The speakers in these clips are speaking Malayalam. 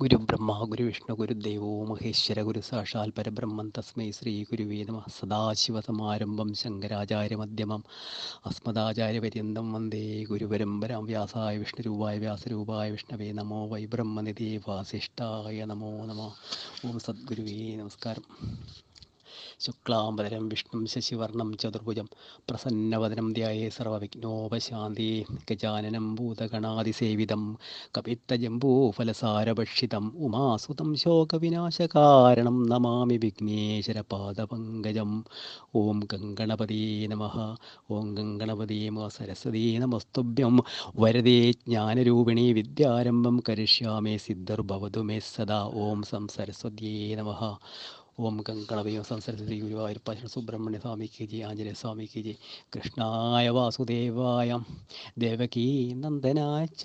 ഗുരു ബ്രഹ്മ ഗുരു വിഷ്ണു ഗുരു ദേവോ മഹേശ്വര ഗുരു സാക്ഷാൽ പരബ്രഹ്മം തസ്മൈ ശ്രീ ഗുരുവേ നമ. സദാശിവസമാരംഭം ശങ്കരാചാര്യമധ്യമം അസ്മദാചാര്യപര്യന്തം വന്ദേ ഗുരുപരമ്പരാം വ്യാസായ വിഷ്ണുരൂപായ വ്യാസരൂപായ വിഷ്ണവേ നമോ. വൈ ബ്രഹ്മനിധി വാസിഷ്ഠായ നമോ നമോ. ഓം സദ്ഗുരുവേ നമസ്കാരം. ശുക്ലാംബരം വിഷ്ണു ശശിവർണം ചതുർഭുജം പ്രസന്നവദനം ധ്യായേ സർവവിഘ്നോപശാന്തി ഗജാനനം ഭൂതഗണാതിസേവിതം കപിത്തജംബൂഫലസാരഭക്ഷിതം ഉമാസുതം ശോകവിനാശകാരണം നമാമി വിഘ്നേശ്വരപാദപങ്കജം. ഓം ഗംഗണപതി നമ. ഓം ഗംഗണപതി സരസ്വതീ നമസ്തുഭ്യം. വരദേ ജ്ഞാനരൂപിണി വിദ്യാരംഭം കരിഷ്യാമേ സിദ്ധർഭവതു മേ സദാ. ഓം സം സരസ്വത്യേ നമ. ഓം ഗംഗണപതി സംസരസ്വതി ഗുരുവായൂരപ്പ സുബ്രഹ്മണ്യ സ്വാമി സ്വാമിക്ക് ജി ആഞ്ജനേയ സ്വാമിക്ക് ജി കൃഷ്ണായ വാസുദേവായ ദേവകീ നന്ദനാച്ച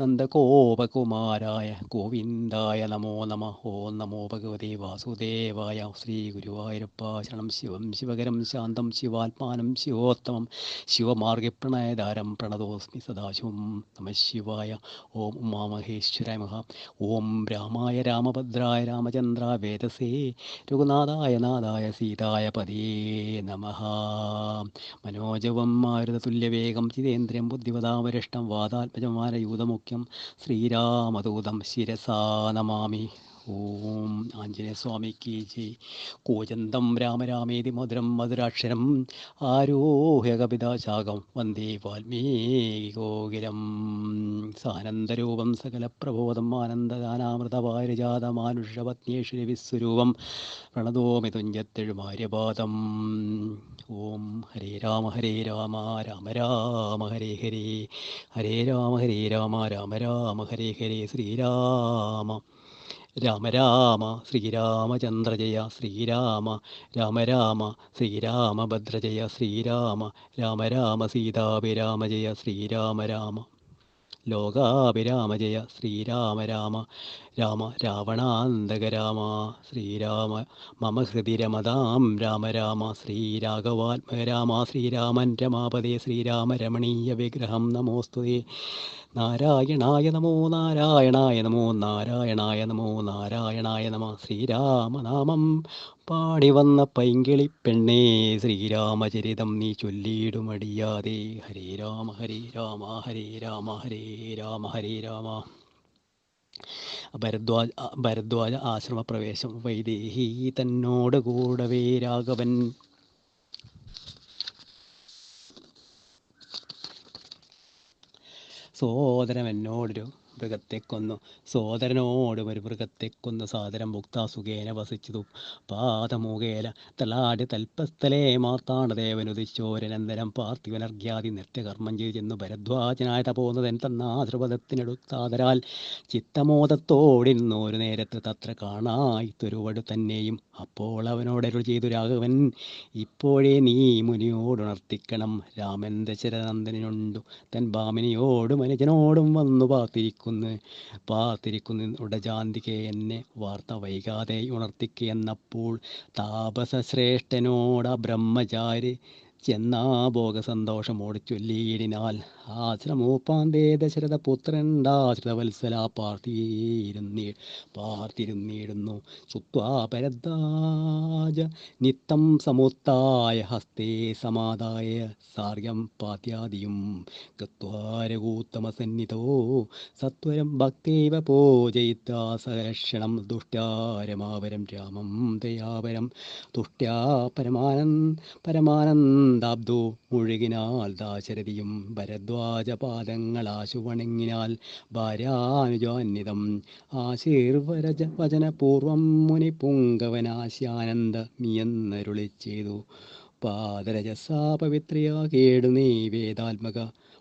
നന്ദകോപകുമാരായ ഗോവിന്ദായ നമോ നമ ഓം നമോ ഭഗവതി വാസുദേവായ ശ്രീ ഗുരുവായൂരപ്പ ശരണം ശിവം ശിവകരം ശാന്തം ശിവാത്മാനം ശിവോത്തമം ശിവമാർഗപ്രണയധാരം പ്രണതോസ്മി സദാശിവം നമ ശിവായ. ഓം ഉമാമഹേശ്വരായ മഹ. ഓം രാമായ രാമഭദ്രായ രാമചന്ദ്ര വേദസേ. രഘുനാഥായ നാഥായ സീതായ പതേ നമ. മനോജവം മാരുതതുല്യവേഗം ചിതേന്ദ്രം ബുദ്ധിവതാവരിഷ്ടം വാതാത്മജമാനയൂതമുഖ്യം ശ്രീരാമദൂതം ശിരസാ നമാമി. ഓം ആഞ്ജനേയസ്വാമിക്ക് ജയ് കൂജന്തം രാമരാമേതി മധുരം മധുരാക്ഷരം ആരോഹ്യ കവിതാശാഖം വന്ദേ വാൽമീകി ഗോകുലം സാനന്ദരൂപം സകല പ്രബോധം വിസ്വരൂപം പ്രണതോമി തുഞ്ചത്തെഴുമാര്യപാദം ഓം ഹരേ രാമ ഹരേ രാമ രാമ രാമ ഹരേ ഹരേ. ഹരേ രാമ ഹരേ രാമ രാമ രാമ ഹരേ ഹരേ ശ്രീരാമ. രാമ രാമ ശ്രീരാമചന്ദ്ര ജയ ശ്രീരാമ രാമ രാമ ശ്രീരാമഭദ്ര ജയ ശ്രീരാമ രാമ രാമ സീതാഭിരാമ ജയ ശ്രീരാമ രാമ. ലോകാഭിരാമ ജയ ശ്രീരാമ രാമ രാമ രാവണാന്തക രാമ ശ്രീരാമ മമ ഹൃതി രമതാം രാമ രാമ ശ്രീരാഘവാത്മരാമ ശ്രീരാമൻ രമാപതേ ശ്രീരാമ രമണീയ വിഗ്രഹം നമോസ്തുതേ. നാരായണായ നമോ നാരായണായ നമോ നാരായണായ നമോ നാരായണായ നമ. ശ്രീരാമനാമം പാടി വന്ന പൈങ്കിളി പെണ്ണേ ശ്രീരാമചരിതം നീ ചൊല്ലിയിടുമടിയാതെ. ഹരേ രാമ ഹരേ രാമ ഹരേ രാമ ഹരേ രാമ ഹരേ രാമ. ഭരദ്വാജ ഭരദ്വാജ ആശ്രമപ്രവേശം വൈദേഹി തന്നോട് കൂടവേ രാഘവൻ. സോദരം എന്നോടൊരു മൃഗത്തെ കൊന്നു സോദരനോട് ഒരു മൃഗത്തെ കൊന്നു സാദരം ഭുക്താസുഖേന വസിച്ചതു. പാദമുഖേല തലാടി തൽപ്പസ്ഥലേ മാർത്താണ്ഡദേവനുദിച്ചോരനന്തരം പാർത്ഥിവനർഘ്യാതി നിത്യകർമ്മം ചെയ്തു ചെന്നു ഭരദ്വാജനായ തപോന്നതൻ ചിത്തമോദത്തോടിന്നു ഒരു നേരത്ത് തത്ര കാണായി തൊരുവടു തന്നെയും. അപ്പോൾ അവനോടരുൾ ചെയ്തു രാഘവൻ ഇപ്പോഴേ നീ മുനിയോടുണർത്തിക്കണം. രാമൻ ദശരനന്ദനുണ്ടു തൻ ഭാമിനിയോടും അനുജനോടും വന്നു പാത്തിരിക്കുന്നു പാത്തിരിക്കുന്നു ജാന്തിക എന്നെ വാർത്ത വൈകാതെ ഉണർത്തിക്കുക എന്നപ്പോൾ താപസശ്രേഷ്ഠനോട ബ്രഹ്മചാരി ചെന്നാ സന്തോഷം ഓടിച്ചൊല്ലിയിടിനാൽ ആശ്രമോപ്പാന്തേ ദശരഥ പുത്രണ്ടാശ്രിതവത്സല പാർത്തിരുന്നീ പാർത്തിരുന്നിടുന്നു. സുത്വാ നിത്തം സമുത്തായ ഹസ്തേ സമാദായ സാർഗം പാത്യാദിയും ഗത്വാരകൂത്തമസന്നിധോ സത്വരം ഭക്തൈവ പൂജയിത്താ സഹർഷണം ദുഷ്ടാരമാവരം രാമം ദയാവരം. തുഷ്ട്യാ പരമാനന്ദ പരമാനന്ദാബ്ദോ മുഴുകിനാൽ ദാശരഥിയും ഭരദ്വാജപാദങ്ങളാശു വണങ്ങിനാൽ ഭാര്യാനുജാന്വിതം ആശീർവരജ വചനപൂർവം മുനി പുങ്കവനാശാനന്ദ മിയെന്നരുളി ചെയ്തു പാദരജസാ പവിത്രയാകേടു നീ വേദാത്മക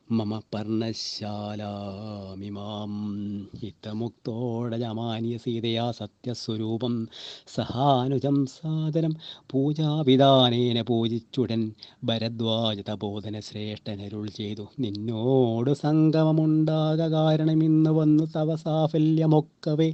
മമ പർണശാലാമിമാം ഹിതമുക്തോടജമാനിയ സീതയാ സത്യസ്വരൂപം. സഹാനുജം സാദരം പൂജാവിധാനേന പൂജിച്ചുടൻ ഭരദ്വാജ തബോധന ശ്രേഷ്ഠനരുൾ ചെയ്തു. നിന്നോട് സംഗമമുണ്ടാക കാരണം ഇന്ന് വന്നു തവ സാഫല്യമൊക്കവേ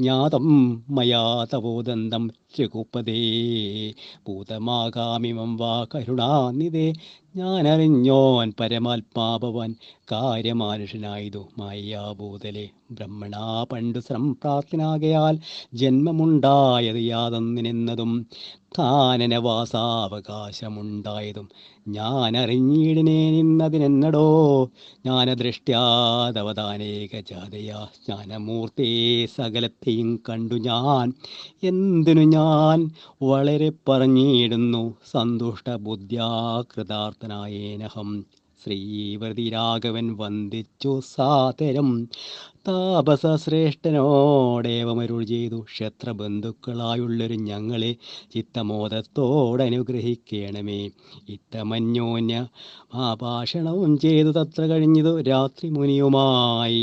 ജ്ഞാതം മയാ തപോദന്തം രഘുപതേ ഭൂതമാകാമിമം വാ കരുണാനിതേ ഞാനറിഞ്ഞോൻ പരമാത്മാഭവൻ. കാര്യമാനുഷനായതു മായാഭൂതലെ. ബ്രഹ്മണാ പണ്ടു സംപ്രാപ്തനാകയാൽ ജന്മമുണ്ടായത് യാതൊന്നിനെന്നതും. കാനനവാസാവകാശമുണ്ടായതും ഞാൻ അറിഞ്ഞിടിനേ നിന്നതിനെന്നടോ? ജ്ഞാനദൃഷ്ട്യാതവതാനേക ജാതയാ ജ്ഞാനമൂർത്തേ സകലത്തെയും കണ്ടു ഞാൻ. എന്തിനു ഞാൻ വളരെ പറഞ്ഞിടുന്നു? സന്തുഷ്ട ബുദ്ധ്യാകൃതാർത്ഥനായേനഹം ശ്രീവൃതിരാഘവൻ വന്ദിച്ചു സാതരം താപസശ്രേഷ്ഠനോടേവമരുൾ ചെയ്തു. ക്ഷത്രബന്ധുക്കളായുള്ളൊരു ഞങ്ങളെ ചിത്തമോദത്തോടനുഗ്രഹിക്കണമേ. ഇത്തമന്യോന്യ ആഭാഷണവും ചെയ്തു തത്ര കഴിഞ്ഞതു രാത്രി മുനിയുമായി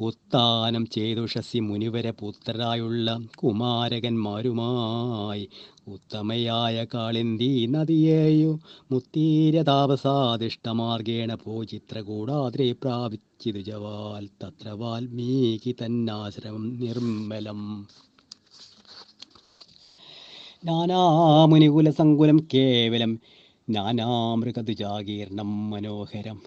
ഉത്താനം ചെയ്തു ഷസി മുനിവര പുത്രരായുള്ള കുമാരകന്മാരുമായി. ഉത്തമയായ കാളിന്തി നദിയേയു മുത്തീരതാപസാദിഷ്ടമാർഗേണ പോ ചിത്രകൂടാദ്രെ പ്രാപിച്ചിതു ജവാൽ. തത്ര വാൽമീകി തന്നാശ്രമം നിർമ്മലം. നാനാമുനികുലസങ്കുലം കേവലം നാനാമൃഗതുജാകീർണം മനോഹരം.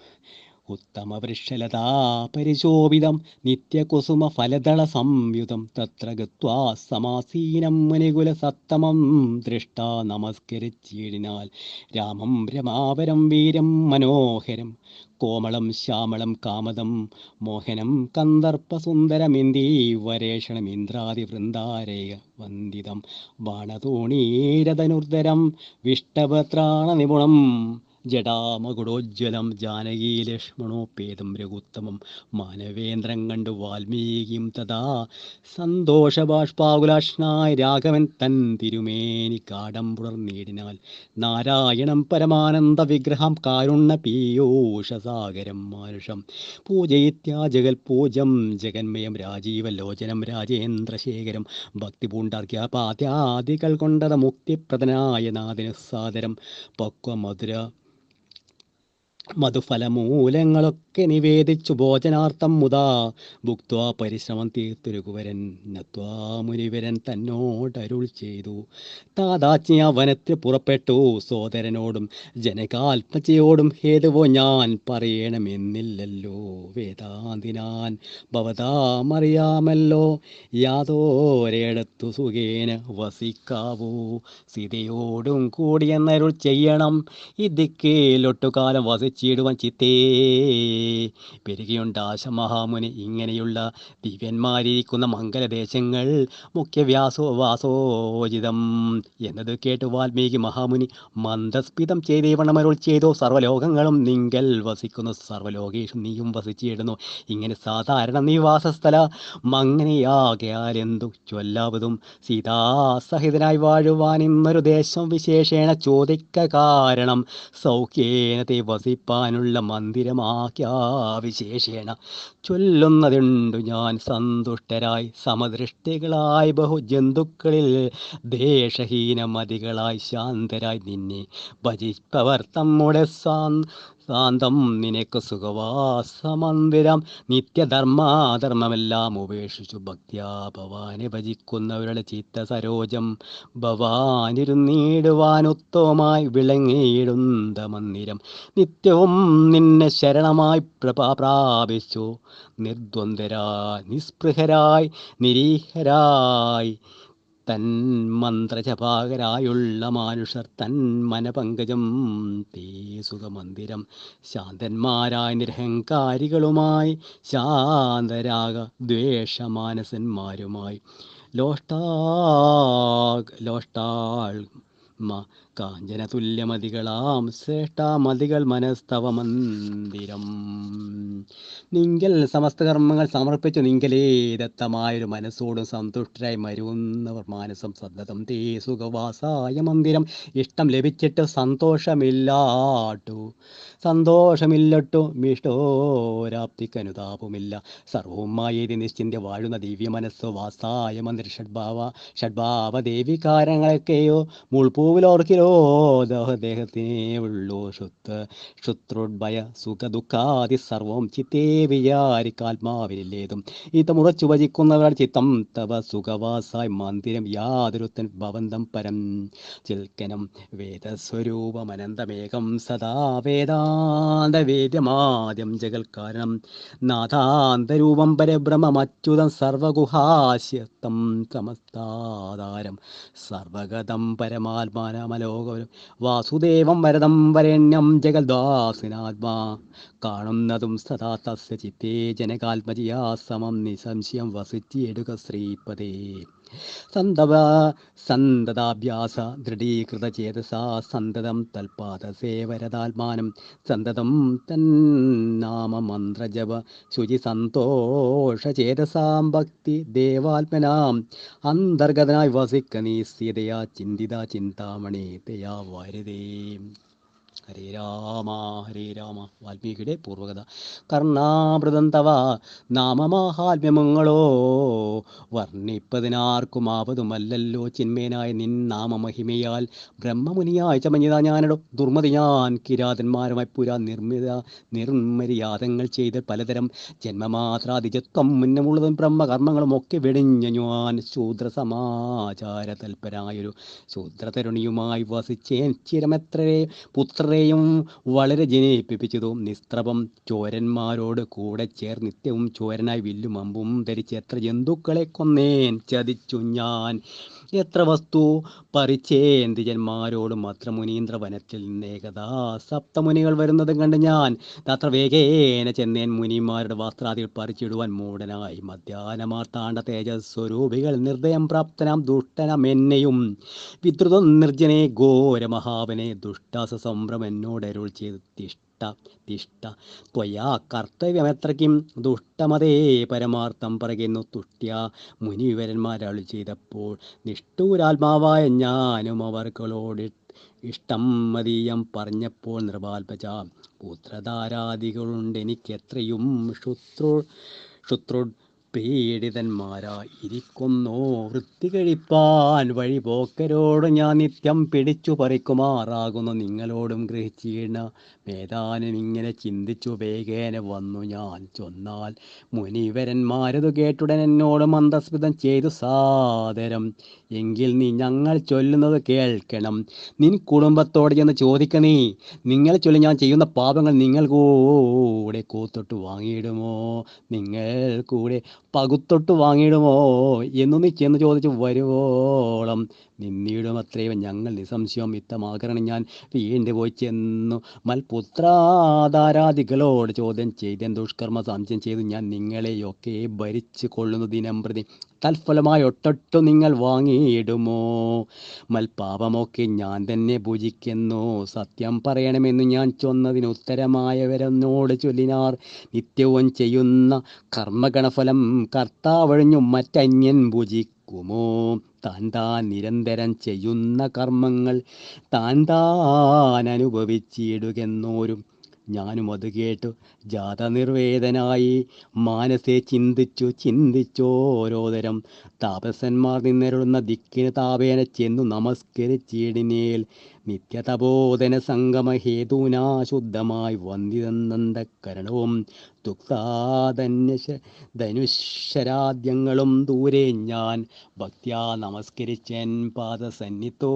ഉത്തമവൃക്ഷലതാ പരിശോഭിതം നിത്യകുസുമ ഫലദള സംയുതം തത്ര ഗത്വാ സമാസീനം മുനികുല സത്തമം ദൃഷ്ട നമസ്കരിച്ചിടിനാൽ രാമം രമാവരം വീരം മനോഹരം കോമളം ശ്യാമളം കാമദം മോഹനം കന്ദർപ്പസുന്ദരമിന്ദീ വരേഷണമിന്ദ്രാദി വൃന്ദാരേയ വന്ദിതം. ബാണതോണീരതനുർദരം വിഷ്ടപത്രാണ നിപുണം ജടാമകുടോജ്വലം ജാനകീ ലക്ഷ്മണോപേതം രഘുത്തമം മാനവേന്ദ്രം കണ്ടു വാൽമീകിയും തഥാ സന്തോഷബാഷ്പാകുലാഷ്ണായ രാഘവൻ തൻ തിരുമേനി കാടം പുലർന്നീടിനാൽ നാരായണം പരമാനന്ദ വിഗ്രഹം കാരുണ്യ പീയൂഷസാഗരം മാനുഷം. പൂജയിത്യാജകൽ പൂജം ജഗന്മയം രാജീവ ലോചനം രാജേന്ദ്രശേഖരം ഭക്തി പൂണ്ടാർഗ്യാപാദ്യാദികൾ കൊണ്ടത മുക്തിപ്രദനായ നാദിന സാദരം. പക്വ മധുര മധുഫലമൂലങ്ങളൊക്കെ നിവേദിച്ചു ഭോജനാർത്ഥം മുതാ. ഭുക്വാ പരിശ്രമം തീർത്തുരുകുവരൻ നത്വാ മുനിവരൻ തന്നോടരുൾ ചെയ്തു. താതാജ്ഞ വനത്തിൽ പുറപ്പെട്ടു സോദരനോടും ജനകാത്മജയോടും ഹേതുവോ ഞാൻ പറയണമെന്നില്ലല്ലോ വേദാന്തിനാൻ ഭവതാമറിയാമല്ലോ യാതോരേടത്തു സുഖേന വസിക്കാവൂ. സീതയോടും കൂടിയെന്നരുൾ ചെയ്യണം ഇതിക്കേലൊട്ടുകാലം ദിക്കേലൊട്ടുകാലം വസിച്ചിടുവാൻ ചിത്തേ. പെരുകയുണ്ട് ആശമഹാമുനി. ഇങ്ങനെയുള്ള ദിവ്യന്മാരിയിരിക്കുന്ന മംഗലദേശങ്ങൾ മുഖ്യവ്യാസോ വാസോചിതം എന്നത് കേട്ട് വാൽമീകി മഹാമുനി മന്ദസ്പിതം ചെയ്തേവണമരുൾ ചെയ്തോ. സർവലോകങ്ങളും നിങ്കൽ വസിക്കുന്നു. സർവലോകേഷും നീയും വസിച്ചിടുന്നു. ഇങ്ങനെ സാധാരണ നിവാസസ്ഥല മങ്ങനെയാകയാലെന്തു ചൊല്ലാവതും? സീതാസഹിതനായി വാഴുവാൻ ഇന്നൊരു ദേശം വിശേഷേണ ചോദിക്ക കാരണം സൗഖ്യേന തേ വസിപ്പാനുള്ള മന്ദിരമാക്കിയാവിശേഷേണ ചൊല്ലുന്നതുണ്ടു ഞാൻ സന്തുഷ്ടരായി. സമദൃഷ്ടികളായി ബഹുജന്തുക്കളിൽ ദേശഹീനമതികളായി ശാന്തരായി നിന്നെ ഭജിപ്പവർ തമ്മുടെ സാ ശാന്തം നിനക്ക് സുഖവാസമന്ദിരം നിത്യധർമാധർമ്മമെല്ലാം ഉപേക്ഷിച്ചു ഭക്തിയാ ഭവാനെ ഭജിക്കുന്നവരുടെ ചിത്ത സരോജം ഭവാനിരുന്നീടുവാൻ ഉത്തമമായി വിളങ്ങിയിടുന്ന മന്ദിരം നിത്യവും നിന്നെ ശരണമായി പ്രഭാ പ്രാപിച്ചു. നിർദ്വന്ദ്വരായി നിസ്പൃഹരായി നിരീഹരായി തൻ മന്ത്രജപാകരായുള്ള മാനുഷർ തൻ മനപങ്കജം. തേ സുഖമന്ദിരം ശാന്തന്മാരായ നിരഹങ്കാരികളുമായി ശാന്തരാഗ ദ്വേഷമാനസന്മാരുമായി. ലോഷ്ടാ ലോഷ്ടാൾ കാഞ്ചന തുല്യമതികളാം ശ്രേഷ്ഠാമതികൾ മനസ്തവ മന്ദിരം. നിങ്കൽ സമസ്ത കർമ്മങ്ങൾ സമർപ്പിച്ചു നിങ്കലേ ദത്തമായൊരു മനസ്സോടും സന്തുഷ്ടരായി മരുന്നവർ മാനസം സന്തതം തേ സുഖവാസായ മന്ദിരം. ഇഷ്ടം ലഭിച്ചിട്ട് സന്തോഷമില്ലാട്ടു. സന്തോഷമില്ലട്ടു. മിഷ്ടോരാപ്തിക്കനുതാപമില്ല സർവവുമായി നിശ്ചിന്ത വാഴുന്ന ദിവ്യ മനസ്സ് വാസായ മന്ദിര. ഷഡ്ഭാവ ഷഡ്ഭാവ ദേവികാരങ്ങളൊക്കെയോ മുൾപൂവിലോർക്കിലോ ഉള്ളോ ദേഹത്തിനേ ഉള്ളോ ശുദ്ധ ശുത്രുഭയ സുഖ ദുഃഖാതി സർവം ചിത്തേ വിചാരിക്കാത്മാവിലേതും ഇത് മുറച്ചു ഭജിക്കുന്നവർ ചിത്തം തവ സുഖവാസായി മന്ദിരം യാതൊരുത്തൻ ഭവന്തം പരം ചിൽക്കനം വേദസ്വരൂപമനന്തമേകം സദാ വേദാന്ത വേദ്യമാദ്യം ജഗൽ കാരണം നാഥാന്തരൂപം പരബ്രഹ്മമച്യുതം സർവഗുഹാശ്യത്തം സമസ്താധാരം സർവഗതം പരമാത്മാനമലോകവരും വാസുദേവം വരദം വരേണ്യം ജഗദ്വാസിനാത്മാ കാണുന്നതും സദാ തസ്യ ചിത്തേ ജനകാത്മജിയാ സമം നിസംശയം വസിച്ചിടുക ശ്രീപദേ. സന്തവ സന്തതാഭ്യാസ ദൃഢീകൃത ചേതസാ സന്തതം തൽപാദസേവരതാത്മാനം സന്തതം തന്നാമ മന്ത്രജപ ശുചി സന്തോഷ ചേതസാം ഭക്തി ദേവാത്മനാം അന്തർഗതനായി വസിക്ക നീ ചിന്തിത ചിന്താമണി തയാ വാരിതേ. ഹരേ രാമ ഹരേ രാമ. വാൽമീകിയുടെ പൂർവകഥ കർണാമൃതം തവ നാമമാഹാത്മ്യമങ്ങളോ. വർണിപ്പതിനാർക്കും ആപതുമല്ലല്ലോ ചിന്മേനായ നിൻ നാമമഹിമയാൽ. ബ്രഹ്മമുനിയായ ചമഞ്ഞിത ഞാനടോ. ദുർമതി ഞാൻ. കിരാതന്മാരുമായി പുരാ നിർമ്മിത നിർമ്മര്യാദങ്ങൾ ചെയ്ത് പലതരം ജന്മമാത്രാതിജത്വം. മുന്നമുള്ളതും ബ്രഹ്മകർമ്മങ്ങളും ഒക്കെ വെടിഞ്ഞ ഞാൻ ശൂദ്ര സമാചാര തൽപരായൊരു ശൂദ്രതരുണിയുമായി വസിച്ചേൻ. ചിരമെത്രേ പുത്രരെയും വളരെ ജനയിപ്പിപ്പിച്ചതും നിസ്ത്രപം ചോരന്മാരോട് കൂടെ ചേർ നിത്യവും ചോരനായി വില്ലും അമ്പും ധരിച്ച് എത്ര ജന്തുക്കളെ കൊന്നേൻ ചതിച്ചു ഞാൻ. എത്ര വസ്തു പരിചേന്ദ്രിയന്മാരോട് മാത്രം മുനീന്ദ്ര വനത്തിൽ നിന്നേകഥാ സപ്തമുനികൾ വരുന്നതും കണ്ട് ഞാൻ. അത്ര വേഗേന ചെന്നേൻ മുനിമാരുടെ വസ്ത്രാദികൾ പറിച്ചിടുവാൻ മൂടനായി മധ്യാനമാർത്താണ്ട തേജസ്വരൂപികൾ നിർദ്ദയം പ്രാപ്തനാം ദുഷ്ടനാം എന്നെയും. വിദ്രുതം നിർജനെ ഘോരമഹാവനെ ദുഷ്ടാസ സംഭ്രമെന്നോടരുൾ ചെയ്ത് തിഷ്ട തിഷ്ട. ത്വയാ കർത്തവ്യമെത്രയ്ക്കും ദുഷ്ടമതേ പരമാർത്ഥം പറയുന്നു തുഷ്ട്യ. മുനിവരന്മാരളി ചെയ്തപ്പോൾ നിഷ്ഠൂരാത്മാവായ ഞാനും അവർക്കളോട് ഇഷ്ടം മതീയം പറഞ്ഞപ്പോൾ നിർവാൽപജ പുത്രധാരാദികളുണ്ട് എനിക്കെത്രയും ശുത്രു ശുത്രു പീഡിതന്മാരായി ഇരിക്കുന്നോ വൃത്തി കഴിപ്പാൻ വഴിപോക്കരോട് ഞാൻ നിത്യം പിടിച്ചു പറിക്കുമാറാകുന്നു. നിങ്ങളോടും ഗ്രഹിച്ചീണ മേധാനം ഇങ്ങനെ ചിന്തിച്ചു വേഗേന വന്നു ഞാൻ. ചൊന്നാൽ മുനിവരന്മാരതു കേട്ടുടൻ എന്നോട് മന്ദസ്മിതം ചെയ്തു സാദരം എങ്കിൽ നീ ഞങ്ങൾ ചൊല്ലുന്നത് കേൾക്കണം. നിൻ കുടുംബത്തോട് ചെന്ന് ചോദിക്കണേ നിങ്ങളെ ചൊല്ലി ഞാൻ ചെയ്യുന്ന പാപങ്ങൾ നിങ്ങൾ കൂടെ കൂത്തൊട്ട് വാങ്ങിയിടുമോ? നിങ്ങൾ കൂടെ പകുത്തൊട്ട് വാങ്ങിയിടുമോ? എന്നു നീ ചെന്ന് ചോദിച്ചു വരുവോളം. നിന്നിടും അത്രയും ഞങ്ങൾ നിസംശയം ഇത്തമാകരണം ഞാൻ വീണ്ടും പോയി ചെന്നു മൽപുത്രാധാരാദികളോട് ചോദ്യം ചെയ്തൻ ദുഷ്കർമ്മ സംശയം ചെയ്തു? ഞാൻ നിങ്ങളെയൊക്കെ ഭരിച്ചു കൊള്ളുന്നു ദിനം പ്രതി തൽഫലമായി ഒട്ടൊട്ടു നിങ്ങൾ വാങ്ങിയിടുമോ? മൽപാപമൊക്കെ ഞാൻ തന്നെ ഭുജിക്കുന്നു. സത്യം പറയണമെന്ന് ഞാൻ ചൊന്നതിന് ഉത്തരമായവരെന്നോട് ചൊല്ലിനാർ. നിത്യവും ചെയ്യുന്ന കർമ്മഗണഫലം കർത്താവഴിഞ്ഞു മറ്റന്യൻ ഭുജിക്കുമോ? താൻ താൻ നിരന്തരം ചെയ്യുന്ന കർമ്മങ്ങൾ താൻ താൻ അനുഭവിച്ചിടുകെന്നോരും ഞാനും അത് കേട്ടു. ജാത നിർവേദനായി മാനസെ ചിന്തിച്ചു ചിന്തിച്ചോരോതരം താപസന്മാർ നിന്നരുളുന്ന ദിക്കിന് താപേന ചെന്നു നമസ്കരിച്ചിടിനേൽ. നിത്യതപോധന സംഗമ ഹേതുനാ ശുദ്ധമായി വന്ദിതനന്ദകരണവും ദുഃഖാധന്യശ ദൂരെ ഞാൻ ഭക്ത്യാ നമസ്കരിച്ചൻ പാദസന്നിത്തോ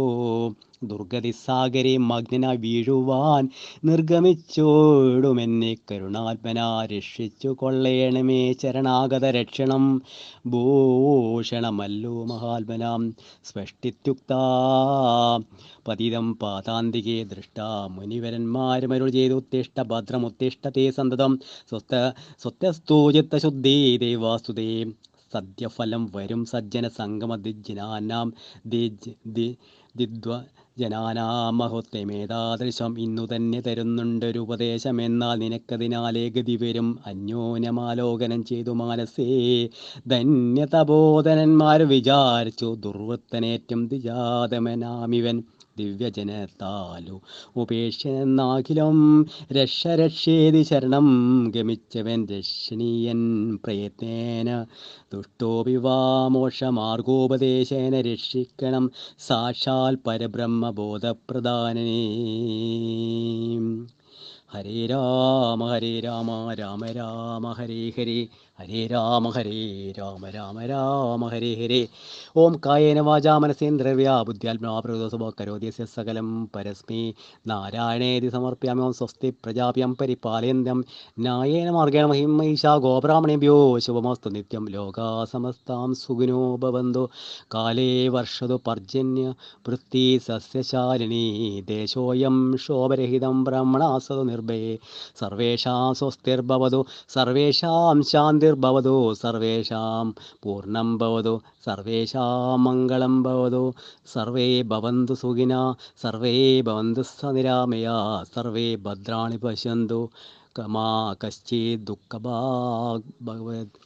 ദുർഗതി സാഗരെ മഗ്ന വീഴുവാൻ നിർഗമിച്ചോടുമെന്നെ കരുണാത്മനാ രക്ഷിച്ചു കൊള്ളേണമേ ചരണാഗത രക്ഷണം. ഭൂഷണമല്ലോ മഹാത്മനാം സ്പഷ്ടിത്യുക്ത. പതിതം പാതാന്തികെ ദൃഷ്ട മുനിവരന്മാരുമരുൾ ചെയ്തു ഉത്തിഷ്ട ഭദ്രമുത്തിഷ്ടത്തെ സന്തതം. സ്വസ്ഥ സ്വത്യസ്തൂചിത്ത ശുദ്ധി ദേവാസ്തുതേ സദ്യഫലം വരും സജ്ജന സംഗമ ദി ദിദ്വ ജനാനാമഹത്യമേതാദൃശം ഇന്നു തന്നെ തരുന്നുണ്ടൊരു ഉപദേശം. എന്നാൽ നിനക്കതിനാലേ ഗതി വരും. അന്യോന്യമാലോകനം ചെയ്തു മാനസേ. ധന്യതബോധനന്മാർ വിചാരിച്ചു ദുർവൃത്തനേറ്റം ദിജാതമനാമിവൻ ദിവ്യജനത്താലു. ഉപേക്ഷനാകിലും രക്ഷ രക്ഷേതി ശരണം ഗമിച്ചവൻ രക്ഷണീയൻ പ്രയത്നേന. ദുഷ്ടോപി വാ മോക്ഷമാർഗോപദേശേന രക്ഷിക്കണം സാക്ഷാൽ പരബ്രഹ്മബോധപ്രധാനനേ ഹരേ രാമ ഹരേ രാമ രാമ രാമ ഹരേ ഹരേ. ഹരേ രാമ ഹരേ രാമ രാമ രാമ ഹരേ ഹരേ. ഓം കായേന വാചാ മനസേന്ദ്രവ്യാ ബുദ്ധ്യാത്മാപ്രദോസവ കരോദ്യസ്യ സകലം പരസ്മി. നാരായണേതി സമർപ്പയാമി ഓം സ്വസ്തി പ്രജാപ്യം പരിപാലയന്ത്യം ന്യായേന മാർഗേണ മഹിം മഹിഷാ ഗോബ്രാഹ്മണേഭ്യോ ശുഭമസ്തു നിത്യം ലോകാ സമസ്താം സുഖിനോ ഭവന്തു. കാലേ വർഷതു പർജന്യ വൃത്തി സസ്യശാലിനി ദേശോയം ശോഭരഹിതം ബ്രഹ്മണാസതു നിർഭയേ. സർവേഷാം സ്വസ്തിർഭവതു സർവേഷാം ശാന്തിർഭവതു സർവേഷാം പൂർണം ഭവതു സർവേഷാം മംഗളം ഭവതു സർവേ ഭവന്തു സുഖിന സർവേ ഭവന്തു സനിരാമയാ സർവേ ഭദ്രാണി പശ്യന്തു കമാ കശ്ചിത് ദുഃഖഭാഗ് ഭഗവത്.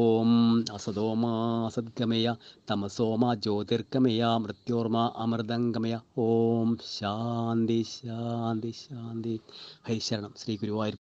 ഓം അസദോമ അസദ്ഗമയ തമസോമ ജ്യോതിർഗമയ മൃത്യോർമ അമൃതംഗമയ. ഓം ശാന്തി ശാന്തി ശാന്തി. ഹൈ ശ്രീ ഗുരുവായൂർ